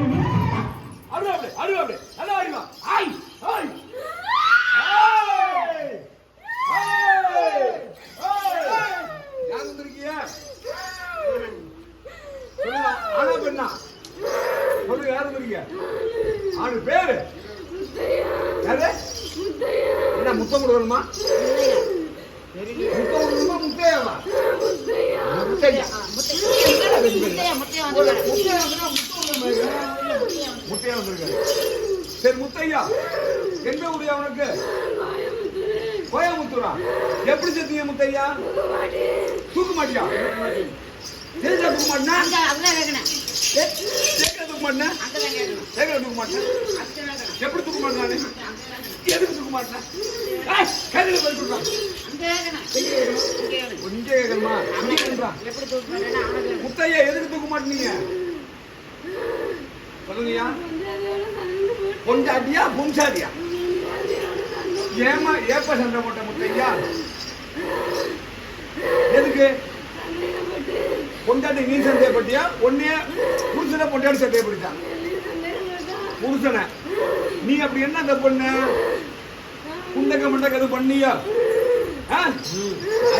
அடு அப்படி அடு அப்படி நல்லா அடிவா ஆய் ஆய்? என்ன முத்தம் கொடுக்கணுமா முத்தம் கொடுக்கணுமா முத்தையாவா முத்தையா முத்தையா முத்தையா வந்து முத்தையா வந்தா முட்டையா வந்திருக்காரு சரி முத்தையா எந்த ஊரியா உனக்கு கோயம்புத்தூரா? எப்படி செத்தீங்க முத்தையா? தூக்க மாட்டியா தெரிஞ்சா தூக்க மாட்டினா தூக்க மாட்டினா தூக்க மாட்டேன் அங்கதான் எப்படி தூக்க மாட்டானே எதுக்கு தூக்க மாட்டேன் கையில போய் கொஞ்சம் கேட்கணுமா முத்தையா எதுக்கு தூக்க மாட்டீங்க சொல்லுங்கய்யா. பொண்டாட்டியா பொஞ்சாதியா? ஏமா ஏப்ப சண்டை போட்ட முட்டையா? எதுக்கு? பொண்டாட்டி நீ சந்தேகப்பட்டியா? ஒன்னே புருஷனை பொண்டாட்டி சந்தேகப்பட்டான் புருஷனை. நீ அப்படி என்ன தப்பு பண்ண? குண்டக்க மண்டக்க அது பண்ணியா?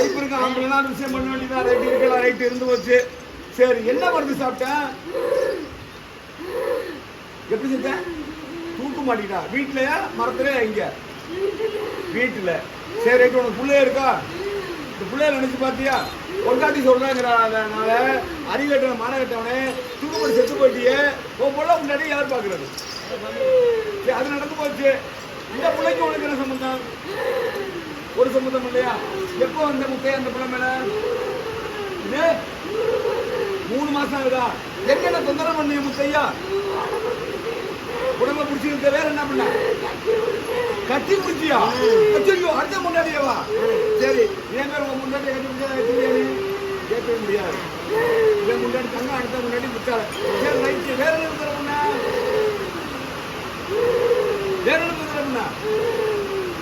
ஐப்பருக்கு ஆம்பளை விஷயம் பண்ண வேண்டியதா? ரைட் இருக்கலாம் ரைட் இருந்து வச்சு சரி என்ன மருந்து சாப்பிட்டேன் எப்படி செஞ்ச? தூக்க மாட்டீங்களா வீட்லயா? மரத்துலயா? எங்க? வீட்டுல. சரி உனக்கு பிள்ளைய இருக்கா? இந்த பிள்ளைய நினைச்சு பாத்தியா பொண்டாட்டி சொல்றாங்கிறனால அறிகட்ட மானகட்டவனே தூக்குப்படி செத்து போயிட்டியே. உன் புள்ள முன்னாடி யார் பாக்குறது சரி, அது நடந்து போச்சு. இந்த பிள்ளைக்கு உனக்கு என்ன சம்பந்தம்? ஒரு சம்பந்தம் இல்லையா? எப்போ அந்த முத்தையா அந்த பிள்ளை மேல? இது மூணு மாசம் ஆகுதா? எங்க தொந்தரவு பண்ணிய முத்தையா உடம்ப பிடிச்சிருந்த வேற என்ன பண்ண? கட்டி பிடிச்சியா? அச்சோ அடுத்த முன்னாடியவா சரி என் பேர் முன்னாடி கட்டி பிடிச்சா தெரியாது கேட்கவே முடியாது. என் முன்னாடி தங்க அடுத்த முன்னாடி விட்டாரு சரி ரைட்டு வேற என்ன தொந்தரவு வேற என்ன தொந்தரவு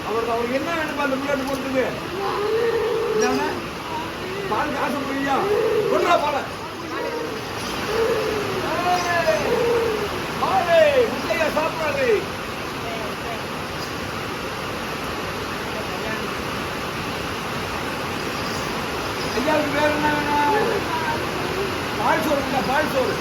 அவருக்கு அவருக்கு என்ன வேணுமா அந்த முன்னாடி போட்டுது என்ன பால் காசு போய்யா கொண்டா பாலை முட்டையா சாப்பிடாது ஐயாவுக்கு வேற என்ன வேணும் பால் சோறு உண்டா பால் சோறு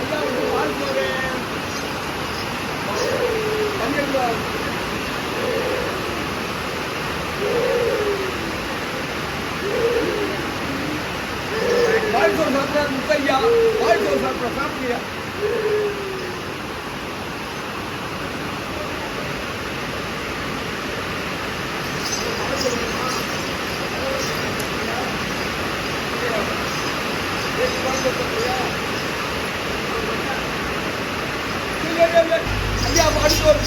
ஐயாவுக்கு பால் சோறு தண்ணி எடுத்து வா. பால் சோறு சாப்பிட்டா முத்தையா பால் சோறு சாப்பிட்டா சாப்பிட்டியா ஐயா அடுத்து ஒரு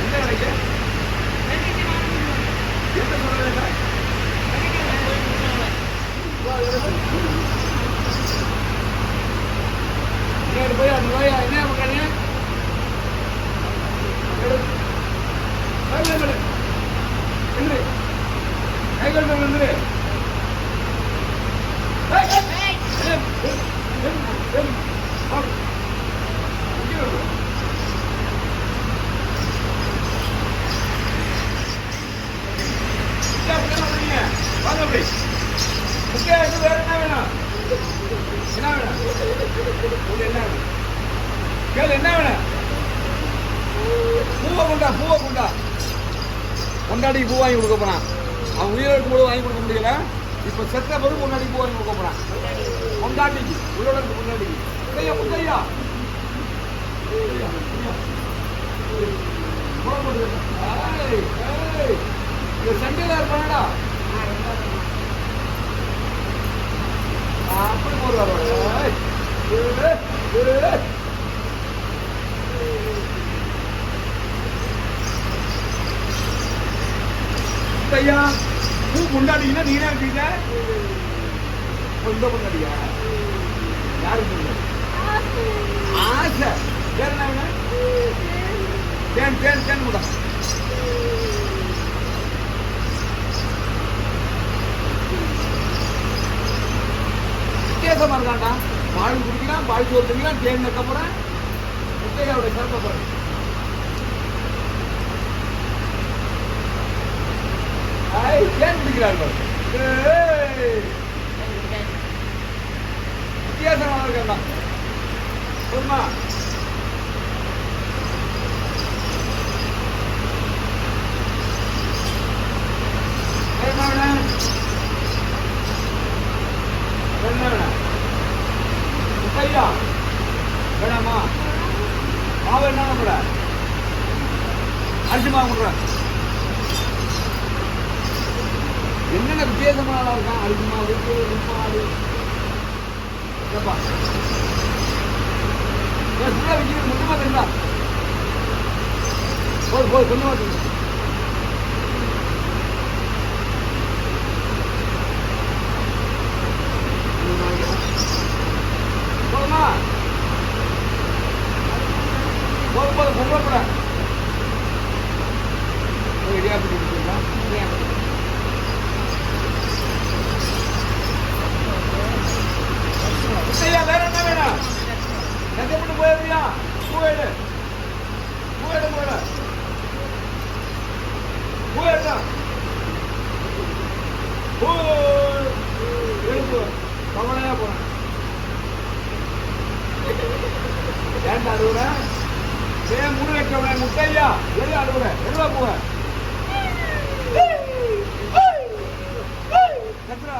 என்ன நினைக்க என்ன சொல்றேன் நேரு போய் அந்த நோயா என்ன பண்ணுறாங்க கைகள் வந்துரு வாங்க அப்படி முக்கிய வேற என்ன வேணும் என்ன வேணும் உனக்கு என்ன வேணும் கேளு என்ன வேணும் பூவை கொண்டா பூவை கொண்டா. கொண்டாடி பூ வாங்கி கொடுக்க போறான் அவன் உயிரை இருக்கும்போது வாங்கி கொடுக்க முடியல. இப்போ செத்த பிறகு முன்னாடி வாங்கி கொடுக்க போகிறான் கொண்டாட்டிக்கு உயிரோட கொண்டாட்டிக்கு ஐயா முத்தையா சண்டையில் இருப்பாடா அப்படி போடுவாரு ஐயா ஏய், நீ முத்தையா பூ இந்த பொண்டாடியா யாருக்கு ஆசை. வேற என்ன தேன் தேன் தேன் கூட வித்தியாசமா இருக்காண்டா பால் குடிக்கலாம் பால் சோறு திங்கலாம் தேன் வைக்க போறேன். சிறப்பை பாருங்க ஐய் தேன் குடிக்கிறார் பாரு போதுமா என்ன முத்தையா வேணாமா? மாவு என்ன கூட அரிசி மாவு கூட என்னென்ன வித்தியாசமான இருக்கான்? அரிசி இருக்கு உப்பாடு ஏப்பா. ஏன் சும்மா வைக்கிறது முக்கியமா தெரியுதா போய் போது கொஞ்சமா தெரியும் போதுமா போதும் போதும் பொங்கல் போட இடியாப்பி கொடுத்துருக்கா ஐயா வேற என்ன வேணும் நெஞ்சப்பட்டு போயிருவியா பூவேடு பூவேடு பூவேடு பூவேடா பூ எழுப்பு கவலையா போறேன் ஏன்டா அழுவுற ஏன் முடி வைக்கவன முட்டையா எது அழுவுற எதுவா போவ கத்துறா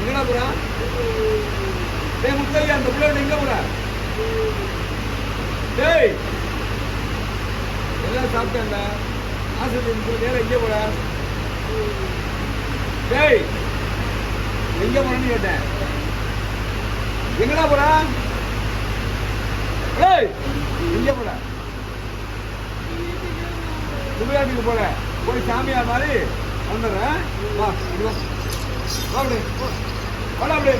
எங்கடா போற? டேய் முத்தையா அந்த பிள்ளை எங்க போற? டேய் எல்லாம் சாப்பிட்டேன்ல ஆசிரியர் நேரம் எங்க போற? டேய் எங்க போறேன்னு கேட்டேன். எங்கடா போற? டேய் எங்க போற? சுடுகாட்டுக்கு போற போய் சாமியார் மாதிரி வந்துடுறேன். வா. இங்க வாடா அப்படியே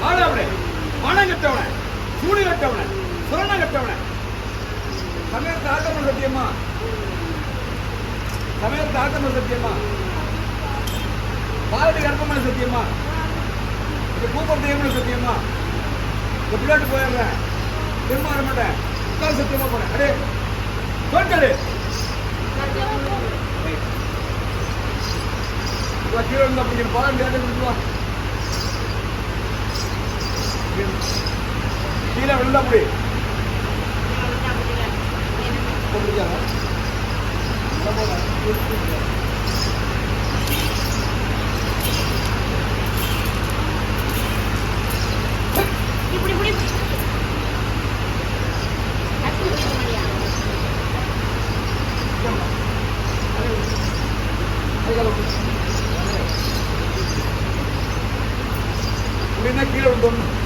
வாடா அப்படியே மனம் கட்டவன சூடு கட்டவன கட்டவன. சமயத்தை சத்தியமா? சமயத்தை ஆட்டம சத்தியமா? பாரதி கர்ப்பமான சத்தியமா? இந்த கூப்பம் சத்தியமா? இந்த பிள்ளாட்டு போயிடுறேன் திரும்ப வர மாட்டேன் சத்தியமா போனேன். அடே தோட்டடு வா, கீழே இருந்தா அப்படிங்கிற பாலம் கேட்டு கொடுத்து வா கீழே விழுந்தா அப்படி போட்டுருக்காங்க Ven aquí, Rondón.